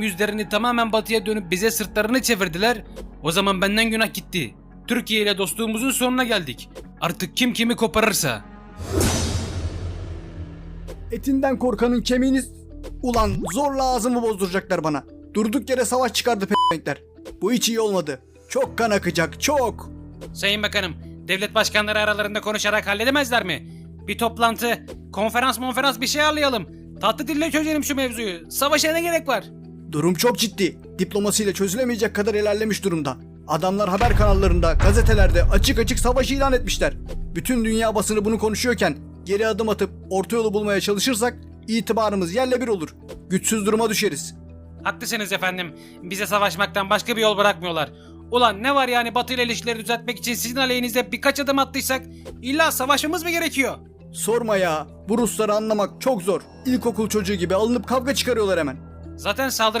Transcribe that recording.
yüzlerini tamamen batıya dönüp bize sırtlarını çevirdiler. O zaman benden günah gitti. Türkiye ile dostluğumuzun sonuna geldik. Artık kim kimi koparırsa. Etinden korkanın kemiğini... Ulan zorla ağzımı bozduracaklar bana. Durduk yere savaş çıkardı p***ler. Bu hiç iyi olmadı. Çok kan akacak, çok. Sayın Bakanım, devlet başkanları aralarında konuşarak halledemezler mi? Bir toplantı, konferans monferans bir şey ayarlayalım. Tatlı dille çözelim şu mevzuyu. Savaşa ne gerek var? Durum çok ciddi. Diplomasiyle çözülemeyecek kadar ilerlemiş durumda. Adamlar haber kanallarında, gazetelerde açık açık savaş ilan etmişler. Bütün dünya basını bunu konuşuyorken geri adım atıp orta yolu bulmaya çalışırsak itibarımız yerle bir olur. Güçsüz duruma düşeriz. Haklısınız efendim. Bize savaşmaktan başka bir yol bırakmıyorlar. Ulan ne var yani Batı ile ilişkileri düzeltmek için sizin aleyhinize birkaç adım attıysak illa savaşmamız mı gerekiyor? Sorma ya. Bu Rusları anlamak çok zor. İlkokul çocuğu gibi alınıp kavga çıkarıyorlar hemen. Zaten saldırı